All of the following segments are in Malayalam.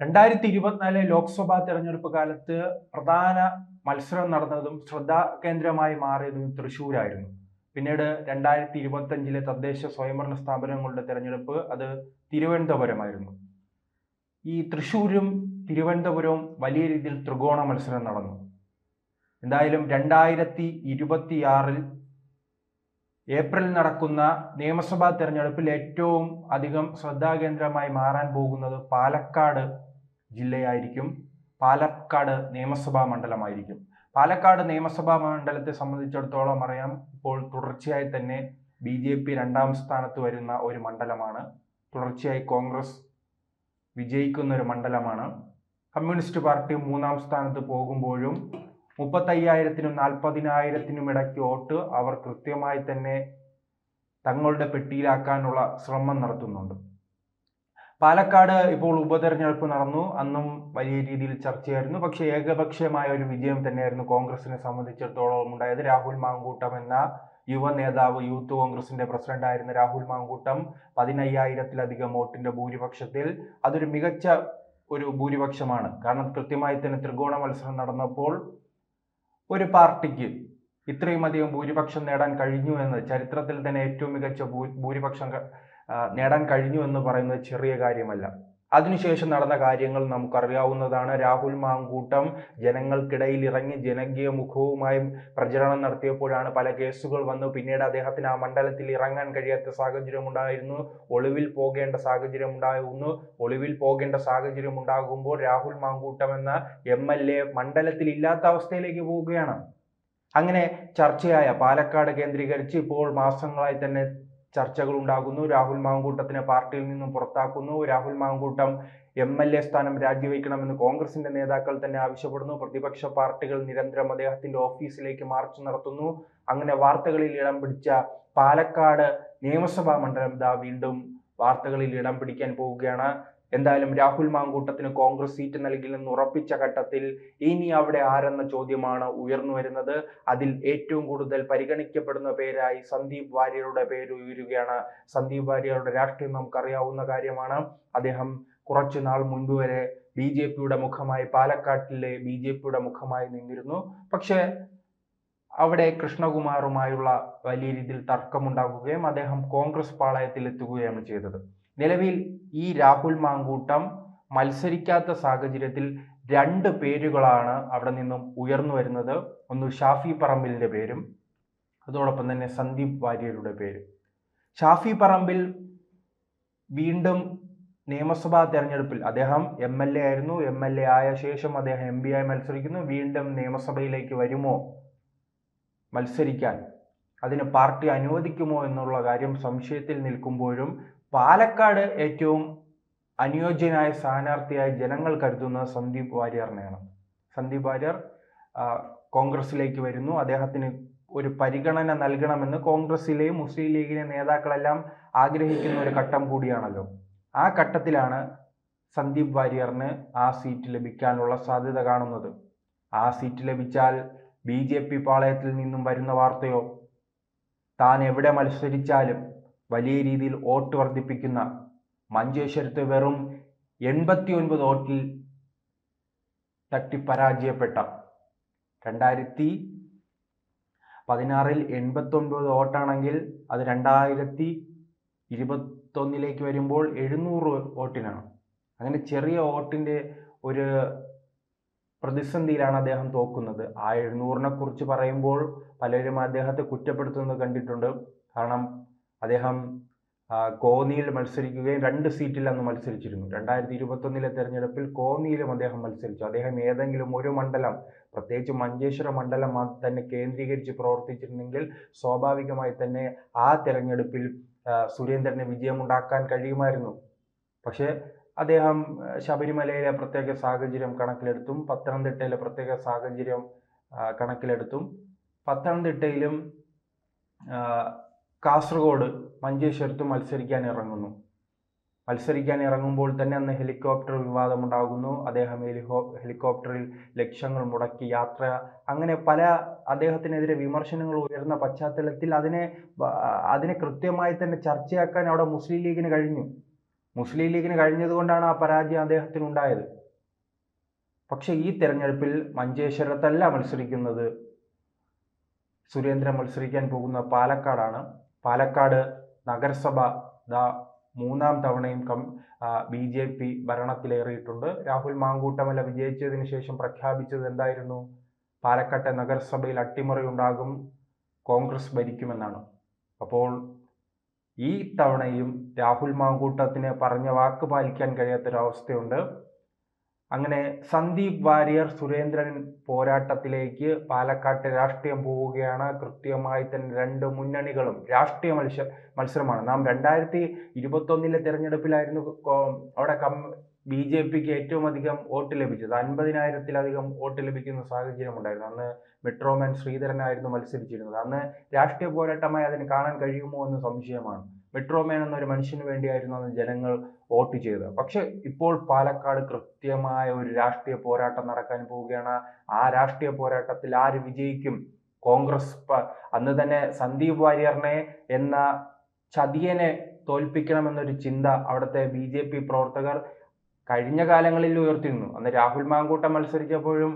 രണ്ടായിരത്തി ഇരുപത്തിനാല് ലോക്സഭാ തെരഞ്ഞെടുപ്പ് കാലത്ത് പ്രധാന മത്സരം നടന്നതും ശ്രദ്ധാകേന്ദ്രമായി മാറിയതും തൃശ്ശൂരായിരുന്നു. പിന്നീട് രണ്ടായിരത്തി ഇരുപത്തഞ്ചിലെ തദ്ദേശ സ്വയംഭരണ സ്ഥാപനങ്ങളുടെ തെരഞ്ഞെടുപ്പ് അത് തിരുവനന്തപുരമായിരുന്നു. ഈ തൃശ്ശൂരും തിരുവനന്തപുരവും വലിയ രീതിയിൽ ത്രികോണ മത്സരം നടന്നു. എന്തായാലും രണ്ടായിരത്തി ഇരുപത്തിയാറിൽ ഏപ്രിലിൽ നടക്കുന്ന നിയമസഭാ തെരഞ്ഞെടുപ്പിൽ ഏറ്റവും അധികം ശ്രദ്ധാകേന്ദ്രമായി മാറാൻ പോകുന്നത് പാലക്കാട് ജില്ലയായിരിക്കും. പാലക്കാട് നിയമസഭാ മണ്ഡലമായിരിക്കും. പാലക്കാട് നിയമസഭാ മണ്ഡലത്തെ സംബന്ധിച്ചിടത്തോളം അറിയാം ഇപ്പോൾ തുടർച്ചയായി തന്നെ ബി ജെ പി രണ്ടാം സ്ഥാനത്ത് വരുന്ന ഒരു മണ്ഡലമാണ്. തുടർച്ചയായി കോൺഗ്രസ് വിജയിക്കുന്ന ഒരു മണ്ഡലമാണ്. കമ്മ്യൂണിസ്റ്റ് പാർട്ടി മൂന്നാം സ്ഥാനത്ത് പോകുമ്പോഴും മുപ്പത്തയ്യായിരത്തിനും നാൽപ്പതിനായിരത്തിനും ഇടയ്ക്ക് വോട്ട് അവർ കൃത്യമായി തന്നെ തങ്ങളുടെ പെട്ടിയിലാക്കാനുള്ള ശ്രമം നടത്തുന്നുണ്ട്. പാലക്കാട് ഇപ്പോൾ ഉപതെരഞ്ഞെടുപ്പ് നടന്നു. അന്നും വലിയ രീതിയിൽ ചർച്ചയായിരുന്നു. പക്ഷേ ഏകപക്ഷീയമായ ഒരു വിജയം തന്നെയായിരുന്നു കോൺഗ്രസിനെ സംബന്ധിച്ചിടത്തോളം ഉണ്ടായത്. രാഹുൽ മാങ്കൂട്ടം എന്ന യുവ നേതാവ് യൂത്ത് കോൺഗ്രസിന്റെ പ്രസിഡന്റ് ആയിരുന്ന രാഹുൽ മാങ്കൂട്ടം പതിനയ്യായിരത്തിലധികം വോട്ടിന്റെ ഭൂരിപക്ഷത്തിൽ അതൊരു മികച്ച ഒരു ഭൂരിപക്ഷമാണ്. കാരണം കൃത്യമായി തന്നെ ത്രികോണ മത്സരം നടന്നപ്പോൾ ഒരു പാർട്ടിക്ക് ഇത്രയും അധികം ഭൂരിപക്ഷം നേടാൻ കഴിഞ്ഞു എന്ന് ചരിത്രത്തിൽ തന്നെ ഏറ്റവും മികച്ച ഭൂരിപക്ഷം നേടാൻ കഴിഞ്ഞു എന്ന് പറയുന്നത് ചെറിയ കാര്യമല്ല. അതിനുശേഷം നടന്ന കാര്യങ്ങൾ നമുക്കറിയാവുന്നതാണ്. രാഹുൽ മാങ്കൂട്ടം ജനങ്ങൾക്കിടയിൽ ഇറങ്ങി ജനകീയ മുഖവുമായി പ്രചരണം നടത്തിയപ്പോഴാണ് പല കേസുകൾ വന്നു. പിന്നീട് അദ്ദേഹത്തിന് ആ മണ്ഡലത്തിൽ ഇറങ്ങാൻ കഴിയാത്ത സാഹചര്യം ഉണ്ടായിരുന്നു. ഒളിവിൽ പോകേണ്ട സാഹചര്യം ഉണ്ടായിരുന്നു. ഒളിവിൽ പോകേണ്ട സാഹചര്യം ഉണ്ടാകുമ്പോൾ രാഹുൽ മാങ്കൂട്ടം എന്ന എം എൽ എ മണ്ഡലത്തിൽ ഇല്ലാത്ത അവസ്ഥയിലേക്ക് പോവുകയാണ്. അങ്ങനെ ചർച്ചയായ പാലക്കാട് കേന്ദ്രീകരിച്ച് ഇപ്പോൾ മാസങ്ങളായി തന്നെ ചർച്ചകൾ ഉണ്ടാകുന്നു രാഹുൽ മാങ്കൂട്ടത്തിനെ പാർട്ടിയിൽ നിന്നും പുറത്താക്കുന്നു. Rahul Mankoottam M L A സ്ഥാനം രാജിവെക്കണമെന്ന് കോൺഗ്രസിന്റെ നേതാക്കൾ തന്നെ ആവശ്യപ്പെടുന്നു. പ്രതിപക്ഷ പാർട്ടികൾ നിരന്തരം അദ്ദേഹത്തിന്റെ ഓഫീസിലേക്ക് മാർച്ച് നടത്തുന്നു. അങ്ങനെ വാർത്തകളിൽ ഇടം പിടിച്ച പാലക്കാട് നിയമസഭാ മണ്ഡലം ദാ വീണ്ടും വാർത്തകളിൽ ഇടം പിടിക്കാൻ പോവുകയാണ്. എന്തായാലും രാഹുൽ മാങ്കൂട്ടത്തിന് കോൺഗ്രസ് സീറ്റ് നൽകില്ലെന്ന് ഉറപ്പിച്ച ഘട്ടത്തിൽ ഇനി അവിടെ ആരെന്ന ചോദ്യമാണ് ഉയർന്നു വരുന്നത്. അതിൽ ഏറ്റവും കൂടുതൽ പരിഗണിക്കപ്പെടുന്ന പേരായി സന്ദീപ് വാര്യരുടെ പേര് ഉയരുകയാണ്. സന്ദീപ് വാര്യരുടെ രാഷ്ട്രീയം നമുക്കറിയാവുന്ന കാര്യമാണ്. അദ്ദേഹം കുറച്ചു നാൾ മുൻപ് വരെ ബി ജെ പിയുടെ മുഖമായി പാലക്കാട്ടിലെ ബി ജെ പിയുടെ മുഖമായി നിന്നിരുന്നു. പക്ഷേ അവിടെ കൃഷ്ണകുമാറുമായുള്ള വലിയ രീതിയിൽ തർക്കമുണ്ടാകുകയും അദ്ദേഹം കോൺഗ്രസ് പാളയത്തിൽ എത്തുകയാണ് ചെയ്തത്. നിലവിൽ ഈ രാഹുൽ മാങ്കൂട്ടം മത്സരിക്കാത്ത സാഹചര്യത്തിൽ രണ്ട് പേരുകളാണ് അവിടെ നിന്നും ഉയർന്നു വരുന്നത്. ഒന്ന് ഷാഫി പറമ്പിലിന്റെ പേരും അതോടൊപ്പം തന്നെ സന്ദീപ് വാര്യരുടെ പേരും. ഷാഫി പറമ്പിൽ വീണ്ടും നിയമസഭാ തെരഞ്ഞെടുപ്പിൽ അദ്ദേഹം എം എൽ എ ആയിരുന്നു. എം എൽ എ ആയ ശേഷം അദ്ദേഹം എം പി ആയി മത്സരിക്കുന്നു. വീണ്ടും നിയമസഭയിലേക്ക് വരുമോ? മത്സരിക്കാൻ. അതിന് പാർട്ടി അനുവദിക്കുമോ എന്നുള്ള കാര്യം സംശയത്തിൽ നിൽക്കുമ്പോഴും പാലക്കാട് ഏറ്റവും അനുയോജ്യനായ സ്ഥാനാർത്ഥിയായി ജനങ്ങൾ കരുതുന്ന സന്ദീപ് വാര്യറിനെയാണ്. സന്ദീപ് വാര്യർ കോൺഗ്രസിലേക്ക് വരുന്നു. അദ്ദേഹത്തിന് ഒരു പരിഗണന നൽകണമെന്ന് കോൺഗ്രസിലെയും മുസ്ലിം ലീഗിലെ നേതാക്കളെല്ലാം ആഗ്രഹിക്കുന്ന ഒരു ഘട്ടം കൂടിയാണല്ലോ. ആ ഘട്ടത്തിലാണ് സന്ദീപ് വാര്യറിന് ആ സീറ്റ് ലഭിക്കാനുള്ള സാധ്യത കാണുന്നത്. ആ സീറ്റ് ലഭിച്ചാൽ ബി ജെ പി പാളയത്തിൽ നിന്നും വരുന്ന വാർത്തയോ? താൻ എവിടെ മത്സരിച്ചാലും വലിയ രീതിയിൽ വോട്ട് വർദ്ധിപ്പിക്കുന്ന മഞ്ചേശ്വരത്ത് വെറും എൺപത്തി ഒൻപത് വോട്ടിൽ തട്ടിപ്പരാജയപ്പെട്ട രണ്ടായിരത്തി പതിനാറിൽ എൺപത്തൊൻപത് വോട്ടാണെങ്കിൽ അത് രണ്ടായിരത്തി ഇരുപത്തൊന്നിലേക്ക് വരുമ്പോൾ എഴുന്നൂറ് വോട്ടിനാണ്. അങ്ങനെ ചെറിയ വോട്ടിന്റെ ഒരു പ്രതിസന്ധിയിലാണ് അദ്ദേഹം തോക്കുന്നത്. ആ എഴുന്നൂറിനെ കുറിച്ച് പറയുമ്പോൾ പലരും അദ്ദേഹത്തെ കുറ്റപ്പെടുത്തുന്നത് കണ്ടിട്ടുണ്ട്. കാരണം അദ്ദേഹം കോന്നിയിൽ മത്സരിക്കുകയും രണ്ട് സീറ്റിൽ അന്ന് മത്സരിച്ചിരുന്നു. രണ്ടായിരത്തി ഇരുപത്തൊന്നിലെ തെരഞ്ഞെടുപ്പിൽ കോന്നിയിലും അദ്ദേഹം മത്സരിച്ചു. അദ്ദേഹം ഏതെങ്കിലും ഒരു മണ്ഡലം പ്രത്യേകിച്ച് മഞ്ചേശ്വര മണ്ഡലം തന്നെ കേന്ദ്രീകരിച്ച് പ്രവർത്തിച്ചിരുന്നെങ്കിൽ സ്വാഭാവികമായി തന്നെ ആ തെരഞ്ഞെടുപ്പിൽ സുരേന്ദ്രന് വിജയമുണ്ടാക്കാൻ കഴിയുമായിരുന്നു. പക്ഷേ അദ്ദേഹം ശബരിമലയിലെ പ്രത്യേക സാഹചര്യം കണക്കിലെടുത്തും പത്തനംതിട്ടയിലെ പ്രത്യേക സാഹചര്യം കണക്കിലെടുത്തും. പത്തനംതിട്ടയിലും കാസർഗോഡ് മഞ്ചേശ്വരത്ത് മത്സരിക്കാൻ ഇറങ്ങുന്നു. മത്സരിക്കാൻ ഇറങ്ങുമ്പോൾ തന്നെ അന്ന് ഹെലികോപ്റ്റർ വിവാദമുണ്ടാകുന്നു. അദ്ദേഹം ഹെലികോ ഹെലികോപ്റ്ററിൽ ലക്ഷങ്ങൾ മുടക്കി യാത്ര അങ്ങനെ പല അദ്ദേഹത്തിനെതിരെ വിമർശനങ്ങൾ ഉയർന്ന പശ്ചാത്തലത്തിൽ അതിനെ അതിനെ കൃത്യമായി തന്നെ ചർച്ചയാക്കാൻ അവിടെ മുസ്ലിം ലീഗിന് കഴിഞ്ഞു. മുസ്ലിം ലീഗിന് കഴിഞ്ഞതുകൊണ്ടാണ് ആ പരാജയം അദ്ദേഹത്തിന് ഉണ്ടായത്. പക്ഷേ ഈ തെരഞ്ഞെടുപ്പിൽ മഞ്ചേശ്വരത്തല്ല മത്സരിക്കുന്നത്. സുരേന്ദ്രൻ മത്സരിക്കാൻ പോകുന്ന പാലക്കാടാണ്. പാലക്കാട് നഗരസഭ ദാ മൂന്നാം തവണയും കം ബി ജെ പി ഭരണത്തിലേറിയിട്ടുണ്ട്. രാഹുൽ മാങ്കൂട്ടമല വിജയിച്ചതിന് ശേഷം പ്രഖ്യാപിച്ചത് എന്തായിരുന്നു? പാലക്കാട്ടെ നഗരസഭയിൽ അട്ടിമറി ഉണ്ടാകും കോൺഗ്രസ് ഭരിക്കുമെന്നാണ്. അപ്പോൾ ഈ തവണയും രാഹുൽ മാങ്കൂട്ടത്തിന് പറഞ്ഞ വാക്ക് പാലിക്കാൻ കഴിയാത്തൊരവസ്ഥയുണ്ട്. അങ്ങനെ സന്ദീപ് വാര്യർ സുരേന്ദ്രൻ പോരാട്ടത്തിലേക്ക് പാലക്കാട്ട് രാഷ്ട്രീയം പോവുകയാണ്. കൃത്യമായി തന്നെ രണ്ട് മുന്നണികളും രാഷ്ട്രീയ മത്സ മത്സരമാണ്. നാം രണ്ടായിരത്തി ഇരുപത്തൊന്നിലെ തിരഞ്ഞെടുപ്പിലായിരുന്നു അവിടെ കം ബി ജെ പിക്ക് ഏറ്റവും അധികം വോട്ട് ലഭിച്ചത്. അൻപതിനായിരത്തിലധികം വോട്ട് ലഭിക്കുന്ന സാഹചര്യം ഉണ്ടായിരുന്നു. അന്ന് മെട്രോമാൻ ശ്രീധരനായിരുന്നു മത്സരിച്ചിരുന്നത്. അന്ന് രാഷ്ട്രീയ പോരാട്ടമായി അതിന് കാണാൻ കഴിയുമോ എന്ന് സംശയമാണ്. മെട്രോമാൻ എന്നൊരു മനുഷ്യന് വേണ്ടിയായിരുന്നു അന്ന് ജനങ്ങൾ വോട്ട് ചെയ്തത്. പക്ഷെ ഇപ്പോൾ പാലക്കാട് കൃത്യമായ ഒരു രാഷ്ട്രീയ പോരാട്ടം നടക്കാൻ പോവുകയാണ്. ആ രാഷ്ട്രീയ പോരാട്ടത്തിൽ ആര് വിജയിക്കും? കോൺഗ്രസ്. അന്ന് തന്നെ സന്ദീപ് വാര്യറിനെ എന്ന ചതിയനെ തോൽപ്പിക്കണമെന്നൊരു ചിന്ത അവിടുത്തെ ബി ജെ പി പ്രവർത്തകർ കഴിഞ്ഞ കാലങ്ങളിൽ ഉയർത്തിയിരുന്നു അന്ന് രാഹുൽ മാങ്കൂട്ടം മത്സരിച്ചപ്പോഴും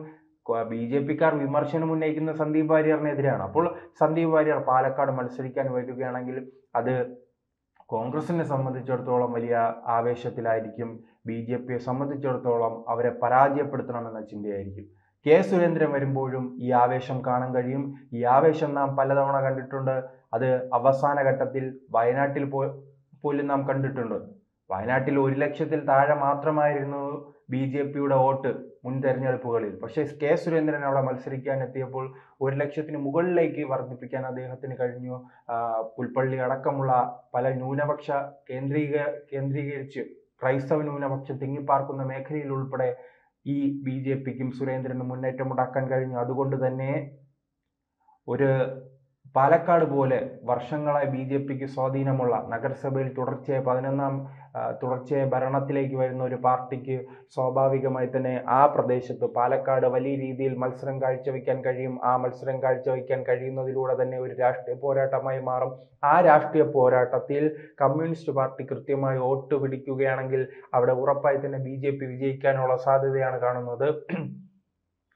ബി ജെ പിക്കാർ വിമർശനം ഉന്നയിക്കുന്ന സന്ദീപ് വാര്യറിനെതിരെയാണ്. അപ്പോൾ സന്ദീപ് വാര്യർ പാലക്കാട് മത്സരിക്കാൻ വരികയാണെങ്കിൽ അത് കോൺഗ്രസിനെ സംബന്ധിച്ചിടത്തോളം വലിയ ആവേശത്തിലായിരിക്കും ബി ജെ പിയെ സംബന്ധിച്ചിടത്തോളം അവരെ പരാജയപ്പെടുത്തണമെന്ന ചിന്തയായിരിക്കും. കെ സുരേന്ദ്രൻ വരുമ്പോഴും ഈ ആവേശം കാണാൻ കഴിയും. ഈ ആവേശം നാം പലതവണ കണ്ടിട്ടുണ്ട്. അത് അവസാന ഘട്ടത്തിൽ വയനാട്ടിൽ പോലും നാം കണ്ടിട്ടുണ്ട്. വയനാട്ടിൽ ഒരു ലക്ഷത്തിൽ താഴെ മാത്രമായിരുന്നു ബി ജെ പിയുടെ വോട്ട് മുൻ തെരഞ്ഞെടുപ്പുകളിൽ പക്ഷേ കെ സുരേന്ദ്രൻ അവിടെ മത്സരിക്കാൻ എത്തിയപ്പോൾ ഒരു ലക്ഷത്തിന് മുകളിലേക്ക് വർദ്ധിപ്പിക്കാൻ അദ്ദേഹത്തിന് കഴിഞ്ഞു. പുൽപ്പള്ളി അടക്കമുള്ള പല ന്യൂനപക്ഷ കേന്ദ്രീക കേന്ദ്രീകരിച്ച് ക്രൈസ്തവ ന്യൂനപക്ഷം തിങ്ങിപ്പാർക്കുന്ന മേഖലയിൽ ഉൾപ്പെടെ ഈ ബി ജെ പിക്കും സുരേന്ദ്രനും മുന്നേറ്റം ഉണ്ടാക്കാൻ കഴിഞ്ഞു. അതുകൊണ്ട് തന്നെ ഒരു പാലക്കാട് പോലെ വർഷങ്ങളായി ബി ജെ പിക്ക് സ്വാധീനമുള്ള നഗരസഭയിൽ തുടർച്ചയായി പതിനൊന്നാം തുടർച്ചയായി ഭരണത്തിലേക്ക് വരുന്ന ഒരു പാർട്ടിക്ക് സ്വാഭാവികമായി തന്നെ ആ പ്രദേശത്ത് പാലക്കാട് വലിയ രീതിയിൽ മത്സരം കാഴ്ചവെക്കാൻ കഴിയും. ആ മത്സരം കാഴ്ചവെക്കാൻ കഴിയുന്നതിലൂടെ തന്നെ ഒരു രാഷ്ട്രീയ പോരാട്ടമായി മാറും. ആ രാഷ്ട്രീയ പോരാട്ടത്തിൽ കമ്മ്യൂണിസ്റ്റ് പാർട്ടി കൃത്യമായി വോട്ട് പിടിക്കുകയാണെങ്കിൽ അവിടെ ഉറപ്പായി തന്നെ ബി വിജയിക്കാനുള്ള സാധ്യതയാണ് കാണുന്നത്.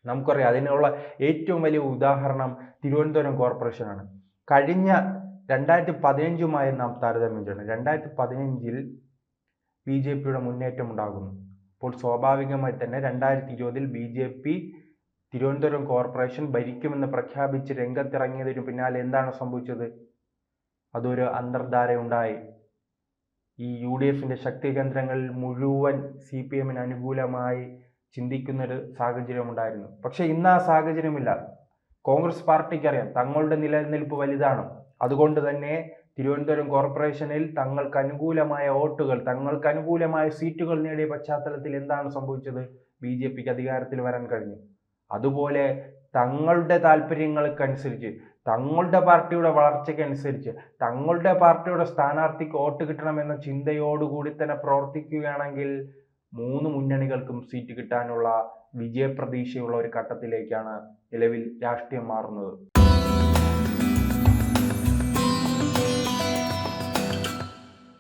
നമുക്കറിയാം. അതിനുള്ള ഏറ്റവും വലിയ ഉദാഹരണം തിരുവനന്തപുരം കോർപ്പറേഷനാണ് കഴിഞ്ഞ രണ്ടായിരത്തി പതിനഞ്ചുമായി നാം താരതമ്യം ചെയ്യണം. രണ്ടായിരത്തി പതിനഞ്ചിൽ ബി ജെ പിയുടെ മുന്നേറ്റം ഉണ്ടാകുന്നു. അപ്പോൾ സ്വാഭാവികമായി തന്നെ രണ്ടായിരത്തി ഇരുപതിൽ B J P Thiruvananthapuram corporation ഭരിക്കുമെന്ന് പ്രഖ്യാപിച്ച് രംഗത്തിറങ്ങിയതിനു പിന്നാലെ എന്താണ് സംഭവിച്ചത്? അതൊരു അന്തർധാര ഉണ്ടായി ഈ യു ഡി എഫിന്റെ ശക്തി കേന്ദ്രങ്ങളിൽ മുഴുവൻ സി പി എമ്മിന് അനുകൂലമായി ചിന്തിക്കുന്നൊരു സാഹചര്യം ഉണ്ടായിരുന്നു പക്ഷെ ഇന്ന് ആ സാഹചര്യമില്ല. കോൺഗ്രസ് പാർട്ടിക്ക് അറിയാം തങ്ങളുടെ നിലനിൽപ്പ് വലുതാണ്. അതുകൊണ്ട് തന്നെ തിരുവനന്തപുരം കോർപ്പറേഷനിൽ തങ്ങൾക്ക് അനുകൂലമായ വോട്ടുകൾ തങ്ങൾക്ക് അനുകൂലമായ സീറ്റുകൾ നേടിയ പശ്ചാത്തലത്തിൽ എന്താണ് സംഭവിച്ചത്? ബി ജെ പിക്ക് അധികാരത്തിൽ വരാൻ കഴിഞ്ഞു. അതുപോലെ തങ്ങളുടെ താല്പര്യങ്ങൾക്കനുസരിച്ച് തങ്ങളുടെ പാർട്ടിയുടെ വളർച്ചയ്ക്കനുസരിച്ച് തങ്ങളുടെ പാർട്ടിയുടെ സ്ഥാനാർത്ഥിക്ക് വോട്ട് കിട്ടണമെന്ന ചിന്തയോടുകൂടി തന്നെ പ്രവർത്തിക്കുകയാണെങ്കിൽ മൂന്ന് മുന്നണികൾക്കും സീറ്റ് കിട്ടാനുള്ള വിജയപ്രതീക്ഷയുള്ള ഒരു ഘട്ടത്തിലേക്കാണ് നിലവിൽ രാഷ്ട്രീയം മാറുന്നത്.